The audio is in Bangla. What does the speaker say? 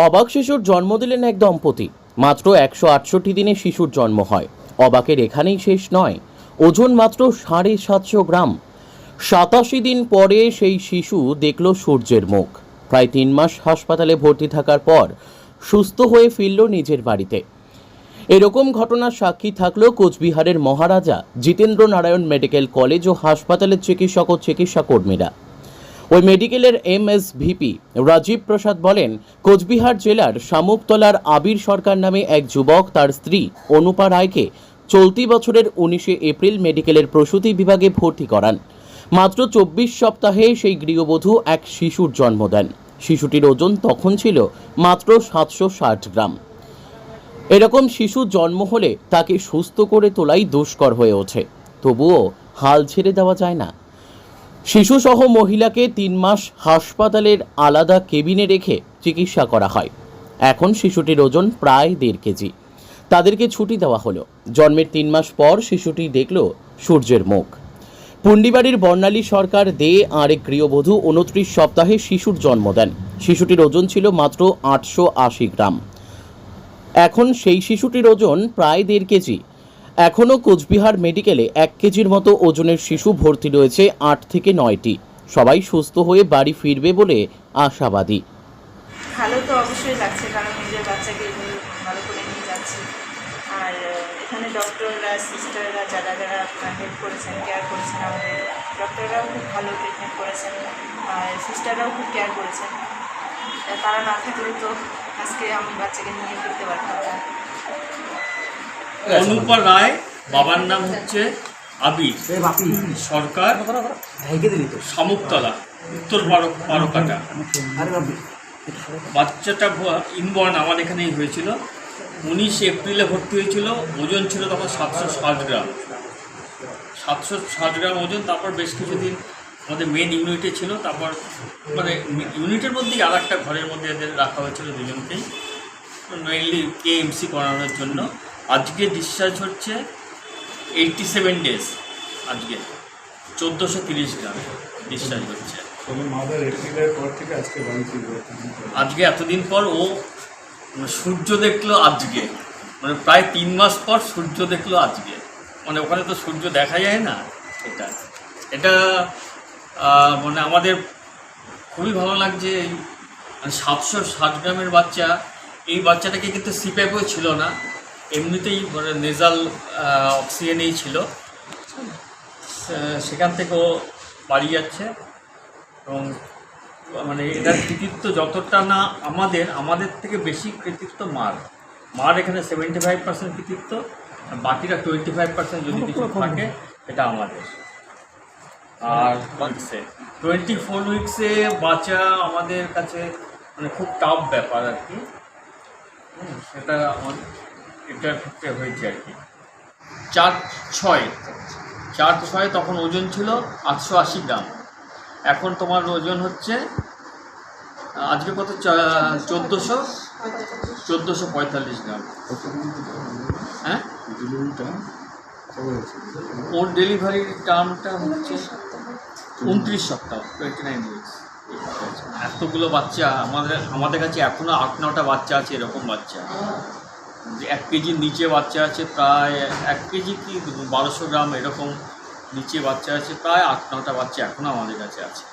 অবাক শিশুর জন্ম দিলেন এক দম্পতি। মাত্র একশো আটষট্টি দিনে শিশুর জন্ম হয়। অবাকের এখানেই শেষ নয়, ওজন মাত্র সাড়ে সাতশো গ্রাম। সাতাশি দিন পরে সেই শিশু দেখল সূর্যের মুখ। প্রায় তিন মাস হাসপাতালে ভর্তি থাকার পর সুস্থ হয়ে ফিরল নিজের বাড়িতে। এরকম ঘটনার সাক্ষী থাকল কোচবিহারের মহারাজা জিতেন্দ্র নারায়ণ মেডিকেল কলেজ ও হাসপাতালের চিকিৎসক ও চিকিৎসা কর্মীরা ওই মেডিকেলের M S VP Rajiv Prasad বলেন, কোচবিহার জেলার শামুকতলার আবির সরকার নামে এক যুবক তার স্ত্রী অনুপা রায়কে চলতি বছরের উনিশে এপ্রিল মেডিকেলের প্রসূতি বিভাগে ভর্তি করান। মাত্র চব্বিশ সপ্তাহে সেই গৃহবধূ এক শিশুর জন্ম দেন। শিশুটির ওজন তখন ছিল মাত্র সাতশো ষাট গ্রাম। এরকম শিশু জন্ম হলে তাকে সুস্থ করে তোলাই দুষ্কর হয়ে ওঠে। তবুও হাল ছেড়ে দেওয়া যায় না। শিশুসহ মহিলাকে তিন মাস হাসপাতালের আলাদা কেবিনে রেখে চিকিৎসা করা হয়। এখন শিশুটির ওজন প্রায় দেড় কেজি। তাদেরকে ছুটি দেওয়া হলো। জন্মের তিন মাস পর শিশুটি দেখল সূর্যের মুখ। পুন্ডিবাড়ির বর্ণালী সরকার দে আর এক গৃহবধূ উনত্রিশ সপ্তাহে শিশুর জন্ম দেন। শিশুটির ওজন ছিল মাত্র আটশো আশি গ্রাম। এখন সেই শিশুটির ওজন প্রায় দেড় কেজি। এখনও কোচবিহার মেডিকেলে এক কেজির মতো ওজনের শিশু ভর্তি রয়েছে আট থেকে নয়টি। সবাই সুস্থ হয়ে বাড়ি ফিরবে বলে আশাবাদী। ভালো তো অবশ্যই লাগছে, কারণ নিজের বাচ্চাকে ভালো করে নিয়ে যাচ্ছি। আর এখানে ডক্টররা, সিস্টাররা, যারা যারা হেল্প করেছেন, কেয়ার করেছেন আমাদের, ডক্টররাও খুব ভালো ট্রিটমেন্ট করেছেন, আর সিস্টাররাও খুব কেয়ার করেছেন। তারা না থাকলে তো আজকে আমি বাচ্চাকে নিয়ে ফিরতে পারতাম না। অনুপা রায় বাবার নাম হচ্ছে আবির সরকার শামুকতলা উত্তর বারো বারোকাটা বাচ্চাটা ইনবর্ন আমার এখানেই হয়েছিল। উনিশ এপ্রিলে ভর্তি হয়েছিল ওজন ছিল তখন সাতশো ষাট গ্রাম। সাতশো ষাট গ্রাম ওজন তারপর বেশ কিছুদিন আমাদের মেন ইউনিটে ছিল তারপর মানে ইউনিটের মধ্যেই আর একটা ঘরের মধ্যে এদের রাখা হয়েছিল দুজনকেই। মেইনলি কেএমসি করানোর জন্য। আজকে ডিসচার্জ হচ্ছে এইটটি সেভেন ডেজ আজকে চোদ্দোশো তিরিশ গ্রাম ডিসচার্জ হচ্ছে। আজকে এতদিন পর ও মানে সূর্য দেখল আজকে। মানে প্রায় তিন মাস পর সূর্য দেখল আজকে। মানে ওখানে তো সূর্য দেখা যায় না এটা। এটা মানে আমাদের খুবই ভালো লাগছে এই মানে সাতশো ষাট গ্রামের বাচ্চা। এই বাচ্চাটাকে কিন্তু সিপ্যাপও ছিল না। এমনিতেই মানে নেজাল অক্সিজেনেই ছিল। সেখান থেকেও বাড়ি যাচ্ছে এবং মানে এটার কৃতিত্ব যতটা না আমাদের আমাদের থেকে বেশি কৃতিত্ব মার। মার এখানে সেভেন্টি ফাইভ পার্সেন্ট কৃতিত্ব আর বাকিটা টোয়েন্টি ফাইভ পার্সেন্ট যদি কিছু থাকে এটা আমাদের। আর উইক্সে টোয়েন্টি ফোর উইক্সে বাঁচা আমাদের কাছে মানে খুব টাফ ব্যাপার আর কি। হুম, সেটা আমার এটার ক্ষেত্রে হয়েছে আর কি। চার ছয় চার ছয় তখন ওজন ছিল আটশো আশি গ্রাম। এখন তোমার ওজন হচ্ছে, আজকে কত? চোদ্দোশো? চোদ্দোশো পঁয়তাল্লিশ গ্রাম। হ্যাঁ? ওর ডেলিভারির টার্মটা হচ্ছে উনত্রিশ সপ্তাহ টোয়েন্টি নাইন উইকস এতগুলো বাচ্চা, আমাদের আমাদের কাছে এখনও আট, নটা বাচ্চা আছে এরকম বাচ্চা। এক কেজির নিচে বাচ্চা আছে, প্রায় এক কেজি কি বারোশো গ্রাম এরকম নিচে বাচ্চা আছে, প্রায় আট নটা বাচ্চা এখনও আমাদের কাছে আছে।